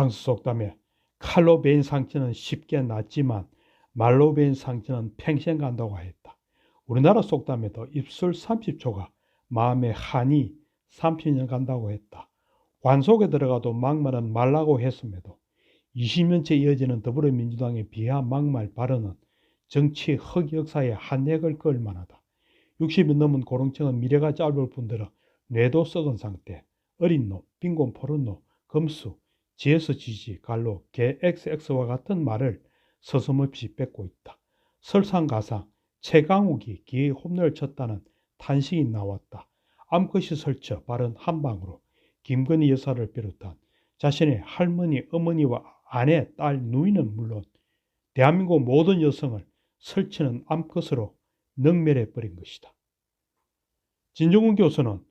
프랑스 속담에 칼로 베인 상처는 쉽게 낫지만 말로 베인 상처는 평생 간다고 하였다. 우리나라 속담에도 입술 30초가 마음의 한이 30년 간다고 했다. 관 속에 들어가도 막말은 말라고 했음에도 20년째 이어지는 더불어민주당의 비하 막말 발언은 정치 흑 역사의 한 획을 그을 만하다. 60이 넘은 고령층은 미래가 짧을 뿐더러 뇌도 썩은 상태, 어린 놈, 빈곤 포른 놈, 검수, GS 지지, 갈로, 개 XX와 같은 말을 서슴없이 뺏고 있다. 설상가상, 최강욱이 기의 홈런을 쳤다는 탄식이 나왔다. 암컷이 설쳐 바른 한방으로 김건희 여사를 비롯한 자신의 할머니, 어머니와 아내, 딸, 누이는 물론 대한민국 모든 여성을 설치는 암컷으로 능멸해버린 것이다. 진정훈 교수는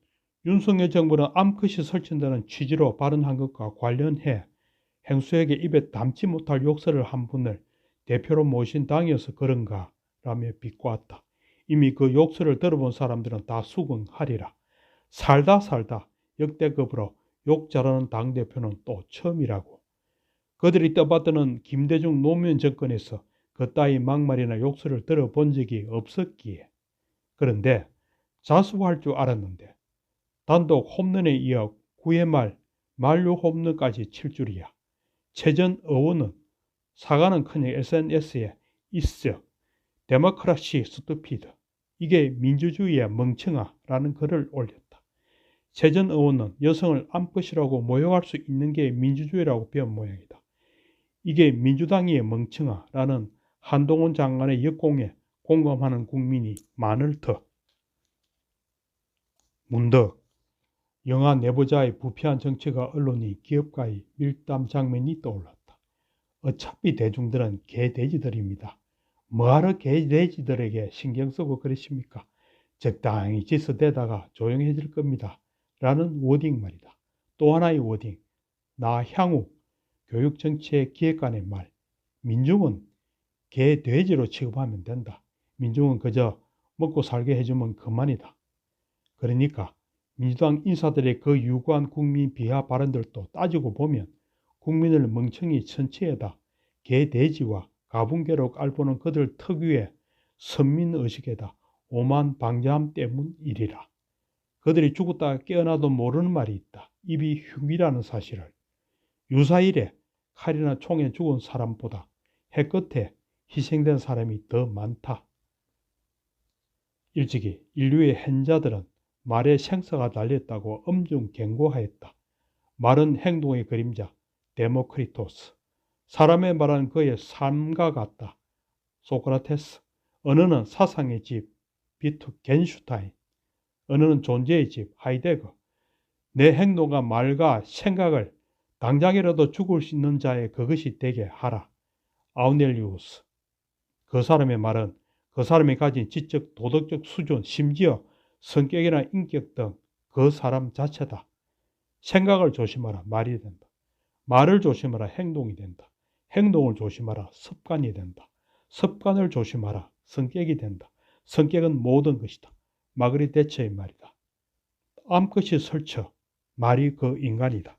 윤석열 정부는 암컷이 설친다는 취지로 발언한 것과 관련해 행수에게 입에 담지 못할 욕설을 한 분을 대표로 모신 당이어서 그런가 라며 비꼬았다. 이미 그 욕설을 들어본 사람들은 다 수긍하리라. 살다 살다 역대급으로 욕 잘하는 당대표는 또 처음이라고. 그들이 떠받드는 김대중 노무현 정권에서 그따위 막말이나 욕설을 들어본 적이 없었기에. 그런데 자수할 줄 알았는데 단독 홈런에 이어 9회 말 만루 홈런까지 칠 줄이야. 최전 의원은 사과는커녕 SNS에 있어 데모크라시 스투피드 이게 민주주의의 멍청아라는 글을 올렸다. 최전 의원은 여성을 암컷이라고 모욕할 수 있는 게 민주주의라고 배운 모양이다. 이게 민주당의 멍청아라는 한동훈 장관의 역공에 공감하는 국민이 많을 터. 문덕 영화 내부자의 부패한 정치가 언론이 기업가의 밀담 장면이 떠올랐다. 어차피 대중들은 개돼지들입니다. 뭐하러 개돼지들에게 신경 쓰고 그러십니까? 적당히 짓어대다가 조용해질 겁니다. 라는 워딩 말이다. 또 하나의 워딩. 나 향후 교육정치의 기획관의 말. 민중은 개돼지로 취급하면 된다. 민중은 그저 먹고 살게 해주면 그만이다. 그러니까 민주당 인사들의 그 유구한 국민 비하 발언들도 따지고 보면 국민을 멍청이 천치에다 개돼지와 가분개로 깔보는 그들 특유의 선민의식에다 오만 방자함 때문이리라. 그들이 죽었다 깨어나도 모르는 말이 있다. 입이 흉이라는 사실을. 유사일에 칼이나 총에 죽은 사람보다 해 끝에 희생된 사람이 더 많다. 일찍이 인류의 hen자들은 말의 생사가 달렸다고 엄중 경고하였다. 말은 행동의 그림자, 데모크리토스. 사람의 말은 그의 삶과 같다. 소크라테스. 어느는 사상의 집, 비투 겐슈타인. 어느는 존재의 집, 하이데거. 내 행동과 말과 생각을 당장이라도 죽을 수 있는 자의 그것이 되게 하라. 아우넬리우스. 그 사람의 말은 그 사람이 가진 지적, 도덕적 수준, 심지어 성격이나 인격 등 그 사람 자체다. 생각을 조심하라 말이 된다. 말을 조심하라 행동이 된다. 행동을 조심하라 습관이 된다. 습관을 조심하라 성격이 된다. 성격은 모든 것이다. 마그리 대처의 말이다. 암컷이 설쳐 말이 그 인간이다.